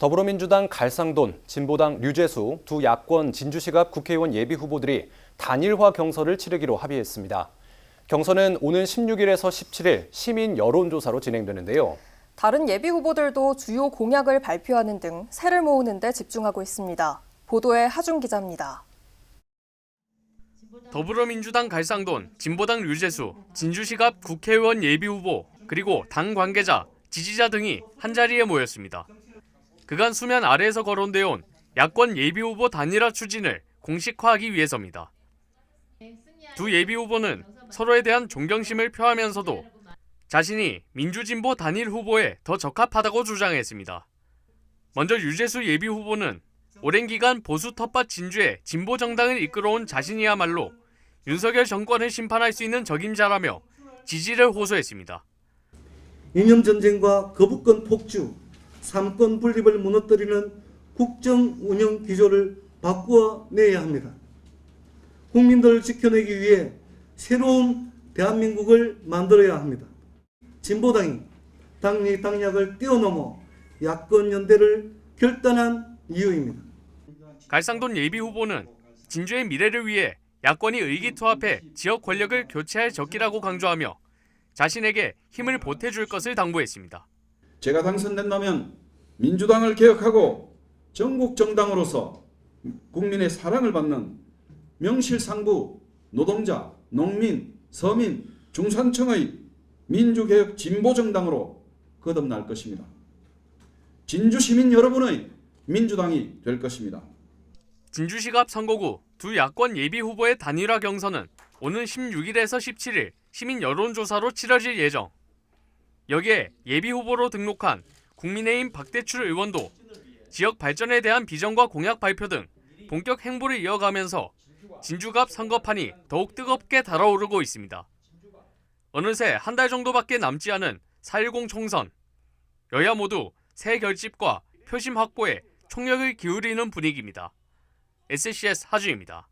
더불어민주당 갈상돈, 진보당 류재수 두 야권 진주시갑 국회의원 예비 후보들이 단일화 경선을 치르기로 합의했습니다. 경선은 오는 16일에서 17일 시민 여론조사로 진행되는데요. 다른 예비 후보들도 주요 공약을 발표하는 등 세를 모으는 데 집중하고 있습니다. 보도에 하준 기자입니다. 더불어민주당 갈상돈, 진보당 류재수, 진주시갑 국회의원 예비 후보, 그리고 당 관계자, 지지자 등이 한자리에 모였습니다. 그간 수면 아래에서 거론되어 온 야권 예비 후보 단일화 추진을 공식화하기 위해서입니다. 두 예비 후보는 서로에 대한 존경심을 표하면서도 자신이 민주진보 단일 후보에 더 적합하다고 주장했습니다. 먼저 유재수 예비 후보는 오랜 기간 보수 텃밭 진주의 진보 정당을 이끌어온 자신이야말로 윤석열 정권을 심판할 수 있는 적임자라며 지지를 호소했습니다. 이념 전쟁과 거부권 폭주, 삼권 분립을 무너뜨리는 국정 운영 기조를 바꾸어 내야 합니다. 국민들을 지켜내기 위해 새로운 대한민국을 만들어야 합니다. 진보당이 당리 당략을 뛰어넘어 야권 연대를 결단한 이유입니다. 갈상돈 예비 후보는 진주의 미래를 위해 야권이 의기투합해 지역 권력을 교체할 적기라고 강조하며 자신에게 힘을 보태줄 것을 당부했습니다. 제가 당선된다면 민주당을 개혁하고 전국 정당으로서 국민의 사랑을 받는 명실상부 노동자, 농민, 서민, 중산층의 민주개혁 진보정당으로 거듭날 것입니다. 진주 시민 여러분의 민주당이 될 것입니다. 진주시갑 선거구 두 야권 예비 후보의 단일화 경선은 오는 16일에서 17일 시민 여론조사로 치러질 예정. 여기에 예비 후보로 등록한 국민의힘 박대출 의원도 지역 발전에 대한 비전과 공약 발표 등 본격 행보를 이어가면서 진주갑 선거판이 더욱 뜨겁게 달아오르고 있습니다. 어느새 한 달 정도밖에 남지 않은 4.10 총선. 여야 모두 새 결집과 표심 확보에 총력을 기울이는 분위기입니다. SCS 하주입니다.